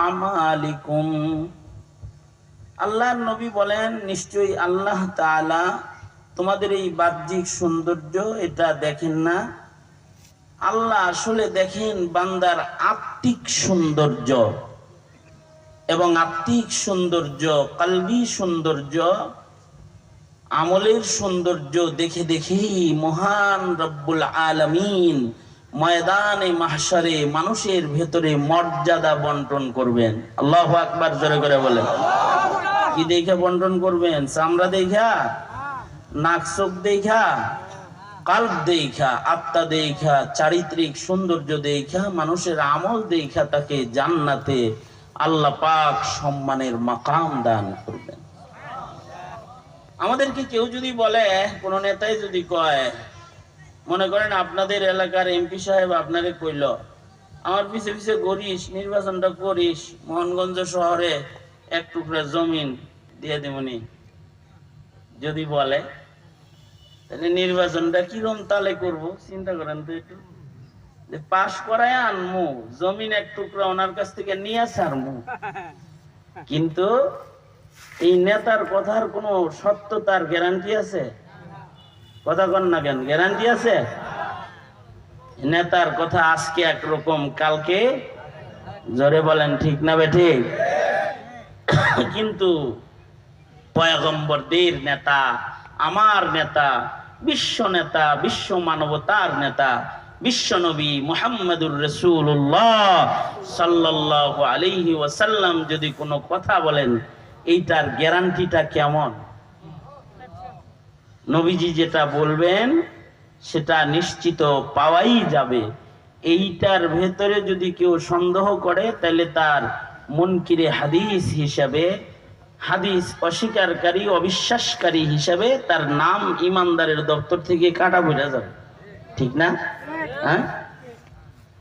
আমালিকুম। আল্লাহর নবী বলেন, নিশ্চয়ই আল্লাহ তাআলা তোমাদের এই বাহ্যিক সৌন্দর্য এটা দেখেন না। আল্লাহ আসলে দেখেন বান্দার আত্মিক সৌন্দর্য এবং আত্মিক সৌন্দর্য, কালবি সৌন্দর্য, আমলের সৌন্দর্য দেখে দেখেই মহান রব্বুল আলমিন ময়দানে, মাহশারে মানুষের ভেতরে মর্যাদা বন্টন করবেন। আল্লাহ আকবার জোরে করে বলেন। কি দেখে বন্টন করবেন? চামড়া দেখা, নাক চোখ দেখা, কাল্প দেখা, আত্মা দেখা, চারিত্রিক সৌন্দর্য দেখা, মানুষের আমল দেখা তাকে জান্নাতে আল্লাহ পাক সম্মানের মাকাম দান করবেন। আমাদেরকে কেউ যদি বলে, কোন নেতাই যদি কয় মনে করেন আপনাদের এলাকার এমপি সাহেব আপনারে কইল, আমার পিছে পিছে করিস নির্বাচনটা করিস, মোহনগঞ্জ শহরে এক টুকরা জমিন দিয়ে দেবনি যদি বলে, তাহলে নির্বাচনটা কিরম তালে করব? চিন্তা করেন তো একটু। পাশ করায় আনমু, জমিন এক টুকরা ওনার কাছ থেকে নিয়ে ছাড়মু। কিন্তু এই নেতার কথার কোনো সত্যতার গ্যারান্টি আছে? কথা কন না কেন? গ্যারান্টি আছে? নেতার কথা আজকে একরকম, কালকে? জোরে বলেন, ঠিক না বে ঠিক? কিন্তু পয়গম্বরদের নেতা, আমার নেতা, বিশ্ব নেতা, বিশ্ব মানবতার নেতা, বিশ্ব নবী মোহাম্মদুর রসুল্লাহ সাল্লাহ আলিহি ওয়াসাল্লাম যদি কোনো কথা বলেন, এইটার গ্যারান্টিটা কেমন? নবীজি যেটা বলবেন, সেটা নিশ্চিত পাওয়াই যাবে। এইটার ভেতরে যদি কেউ সন্দেহ করে, তাহলে তার মনকিরে হাদিস হিসাবে, হাদিস অস্বীকারী, অবিশ্বাসকারী হিসাবে তার নাম ইমানদারের দপ্তর থেকে কাটা বোঝা যাবে। ঠিক না? হ্যাঁ?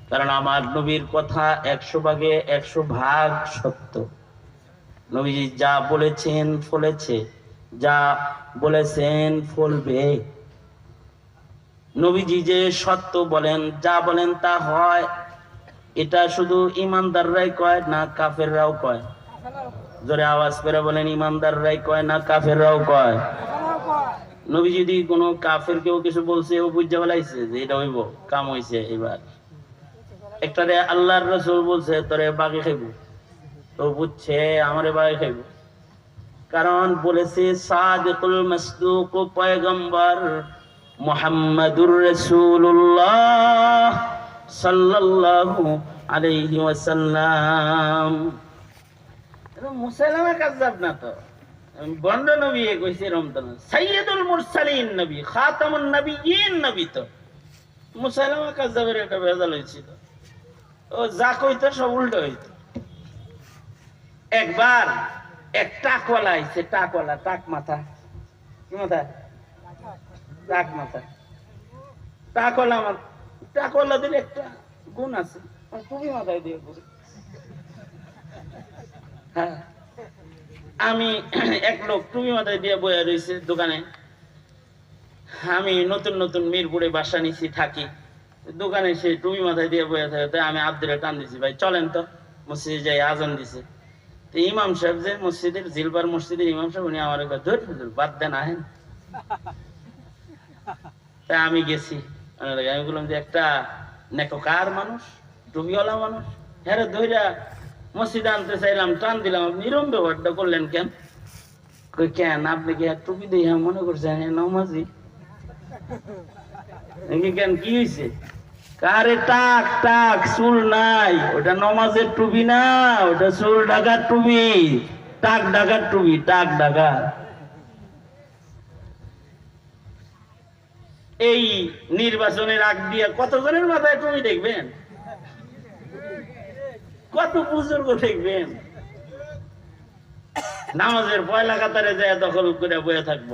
কারণ আমার নবীর কথা একশো ভাগে একশো ভাগ সত্য। নবীজি যা বলেছেন, ফলেছে। যা বলেছেন ফলবে। নবীজি যে সত্য বলেন, যা বলেন তা হয়। এটা শুধু ইমানদাররাই কয় না কাফেররাও কয়। জোরে আওয়াজ করে বলেন, ইমানদাররাই কয় না কাফেররাও কয়। নবী যদি কোনো কাফের কেউ কিছু বলছে, ও বুঝতে বলাইছে যে এটা হইব, কাম হইছে এবার। একটারে আল্লাহর রসুল বলছে, তোরে বাকি খাইব। তো বুঝছে, আমারে বাকি খাইব। কারণ বলেছে, সাদিকুল মাসদুক পয়গম্বর মুহাম্মাদুর রাসূলুল্লাহ সাল্লাল্লাহু আলাইহি ওয়াসাল্লাম। মুসাইলামা কাজ্জাব না তো। বন্ড নবী এ কইছে রমজান। সাইয়্যিদুল মুরসালিন নবী, খাতামুন নবিয়্যিন নবী তো। মুসাইলামা কাজ্জাবের একটা ভেজাল হয়েছিল ও যা কইতো সব উল্টো হইতো। একবার এক টাকওয়ালা আইছে টাকওয়ালা টাক মাথা। কি মাথা? টাক মাথা। টাকওয়ালা টাকওয়ালাদের একটা গুণ আছে। খুবই মাথায় দিয়ে হ্যাঁ। আমি এক লোক টুপি মাথায় দিয়ে বয়ে রয়েছে দোকানে। আমি নতুন নতুন মিরপুরে বাসা নিছি, থাকি। দোকানে সে টুপি মাথায় দিয়ে বয়ে থাকে আমি আব্দুরে টান দিছি, ভাই, চলেন তো। মসজিদে যাই, আজান দিছে। তো ইমাম সাহেব যে মসজিদের জিলবার মসজিদের ইমাম সাহেব, উনি আমার ধর ধর, বাদ দেন আহেন তাই আমি গেছি। আমি বললাম যে, একটা নেককার মানুষ টুপিওয়ালা মানুষ হ্যাঁ ধৈরা মসজিদে আনতে চাইলাম, টান দিলাম, আপনি এরম ব্যবহারটা করলেন কেন? কই কেন? আপনি কি টুপি দিয়ে মনে করছেন হ্যাঁ নমাজি? কেন, কি হয়েছে কারে টাক টাক, চুল নাই। ওটা নমাজের টুপি না, ওটা চুল ডাকার টুপি। টাক ডাকার টুপি, টাক ডাকার এই নির্বাচনের আগ দিয়ে কতজনের মাথায় টুপি দেখবেন? কত বুজুর্গ দেখবেন? নামাজের পয়লা কাতারে যায় দখল করে বয়ে থাকব।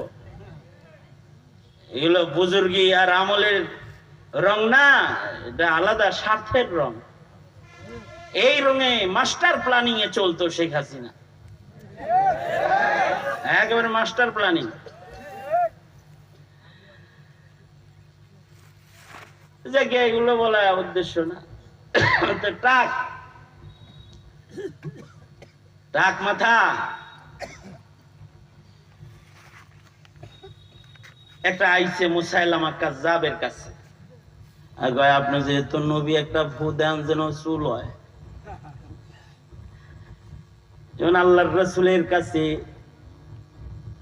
এগুলো বুজুর্গি আর আমলের রং না, এটা আলাদা, স্বার্থের রং। এই রঙে মাস্টার প্ল্যানিং এ চলতো শেখ হাসিনা। একেবারে মাস্টার প্ল্যানিং। এগুলো বলা উদ্দেশ্য না? টাক। টাক মাথা। একটা আইসে মুসাইলামা কাজাবের কাছে। আপনি যেহেতু নবী, একটা ফু দেন যেন চুল হয়। যেমন আল্লাহর রসুলের কাছে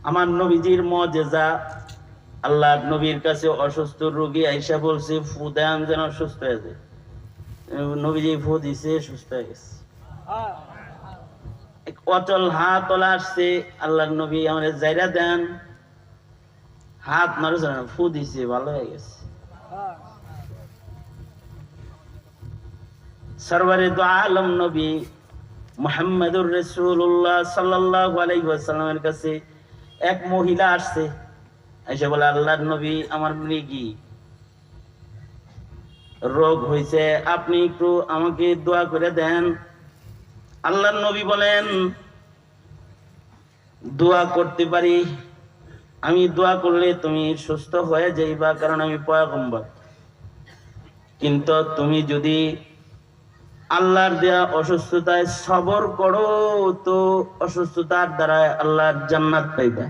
আমার নবীজির মজেজা আল্লাহ নবীর কাছে অসুস্থ রোগী আইসা বলছে ফু দেন যেন সুস্থ হয়ে যায়। নবীজি ফু দিছে, সুস্থ হয়ে গেছে। অচল হাত তোলা আসছে আল্লাহ নবী আমাদের জায়গা দেন। হাত নাড়ছে না ফু দিছে, ভালো হয়ে গেছে। সরবরে তো আলম নবী মোহাম্মদুর রসুল্লাহ সাল্লাহ আলাইসাল্লামের কাছে এক মহিলা আসছে, এসে বলে, আল্লাহর নবী আমার মৃগী। রোগ হয়েছে আপনি একটু আমাকে দোয়া করে দেন। আল্লাহর নবী বলেন, দোয়া করতে পারি। আমি দোয়া করলে তুমি সুস্থ হয়ে যাইবা, কারণ আমি পয়াগম্বর। কিন্তু তুমি যদি আল্লাহর দেয়া অসুস্থতায় সবর করো তো অসুস্থতার দ্বারা আল্লাহর জান্নাত পাইবে।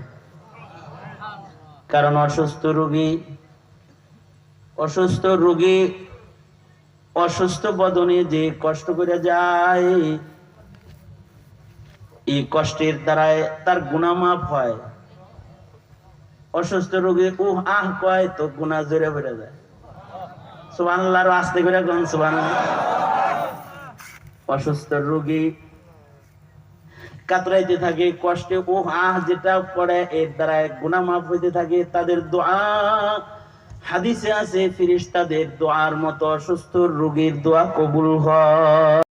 কারণ অসুস্থ রোগী অসুস্থ রোগী অসুস্থ বদনে যে কষ্ট করে যায়, এই কষ্টের দ্বারায় তার গুণামাপ হয়। অসুস্থ রোগী, উহ, আহ, কয়, তো গুণা জোরে বেড়ে যায়। সুবান আস্তে করে কোন সুবান অসুস্থ রোগী। কাতরাইতে থাকে, কষ্টে ও আহ, যেটা পড়ে, এর দ্বারা গুণা মাফ হইতে থাকে, তাদের দোয়া। হাদিসে আছে ফিরিস তাদের দোয়ার মতো অসুস্থ রোগীর দোয়া কবুল হয়।